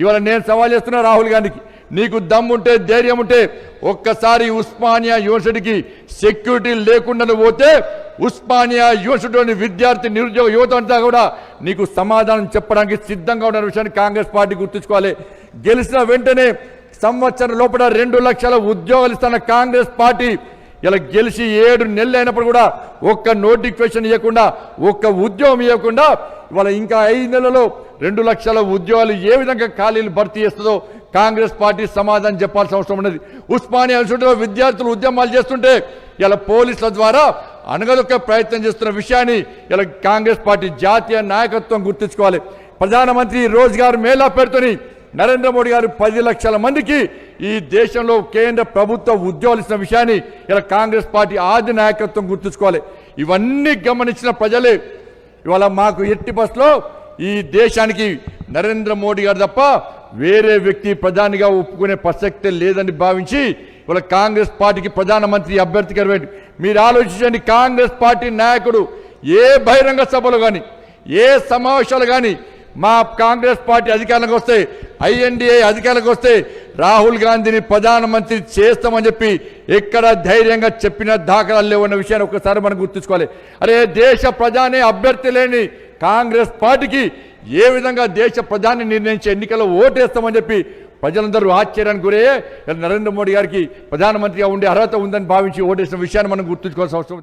ఇవాళ నేను సవాల్ చేస్తున్నా రాహుల్ గాంధీకి. నీకు దమ్ముంటే ధైర్యం ఉంటే ఒక్కసారి ఉస్మానియా యూనివర్సిటీకి సెక్యూరిటీ లేకుండా పోతే ఉస్మానియా యూనివర్సిటీలోని విద్యార్థి నిరుద్యోగ యువత అంతా కూడా నీకు సమాధానం చెప్పడానికి సిద్ధంగా ఉన్న విషయాన్ని కాంగ్రెస్ పార్టీ గుర్తుంచుకోవాలి. గెలిచిన వెంటనే సంవత్సరం లోపల రెండు లక్షల ఉద్యోగాలు ఇస్తున్న కాంగ్రెస్ పార్టీ. ఇలా గెలిచి ఏడు నెలలు అయినప్పుడు కూడా ఒక్క నోటిఫికేషన్ ఇవ్వకుండా ఒక్క ఉద్యోగం ఇవ్వకుండా ఇవాళ ఇంకా ఐదు నెలలో రెండు లక్షల ఉద్యోగాలు ఏ విధంగా ఖాళీలు భర్తీ చేస్తుందో కాంగ్రెస్ పార్టీ సమాధానం చెప్పాల్సిన అవసరం ఉన్నది. ఉస్మానియా యూనివర్సిటీలో విద్యార్థులు ఉద్యమాలు చేస్తుంటే ఇలా పోలీసుల ద్వారా అనగదొక్క ప్రయత్నం చేస్తున్న విషయాన్ని ఇలా కాంగ్రెస్ పార్టీ జాతీయ నాయకత్వం గుర్తుంచుకోవాలి. ప్రధానమంత్రి రోజ్గార్ మేళా పేరుతోని నరేంద్ర మోడీ గారు పది లక్షల మందికి ఈ దేశంలో కేంద్ర ప్రభుత్వ ఉద్యోగాలు ఇచ్చిన విషయాన్ని ఇలా కాంగ్రెస్ పార్టీ ఆది నాయకత్వం గుర్తుంచుకోవాలి. ఇవన్నీ గమనించిన ప్రజలే ఇవాళ మాకు ఎట్టి బస్లో ఈ దేశానికి నరేంద్ర మోడీ గారు తప్ప వేరే వ్యక్తి ప్రధానిగా ఒప్పుకునే ప్రసక్తే లేదని భావించి ఇవాళ కాంగ్రెస్ పార్టీకి ప్రధానమంత్రి అభ్యర్థిగా పెట్టి మీరు ఆలోచించండి కాంగ్రెస్ పార్టీ నాయకుడు ఏ బహిరంగ సభలు కానీ ఏ సమావేశాలు కానీ మా కాంగ్రెస్ పార్టీ అధికారంలోకి వస్తే ఐఎన్డీఏ అధికారంలోకి వస్తే రాహుల్ గాంధీని ప్రధానమంత్రి చేస్తామని చెప్పి ఎక్కడ ధైర్యంగా చెప్పిన దాఖలాలు లేవన్న విషయాన్ని ఒకసారి మనం గుర్తుంచుకోవాలి. అరే దేశ ప్రధాని అభ్యర్థి లేని కాంగ్రెస్ పార్టీకి ఏ విధంగా దేశ ప్రధాని నిర్ణయించే ఎన్నికల్లో ఓటేస్తామని చెప్పి ప్రజలందరూ ఆశ్చర్యానికి గురయ్యే నరేంద్ర మోడీ గారికి ప్రధానమంత్రిగా ఉండే అర్హత ఉందని భావించి ఓటేసిన విషయాన్ని మనం గుర్తుంచుకోవాల్సిన అవసరం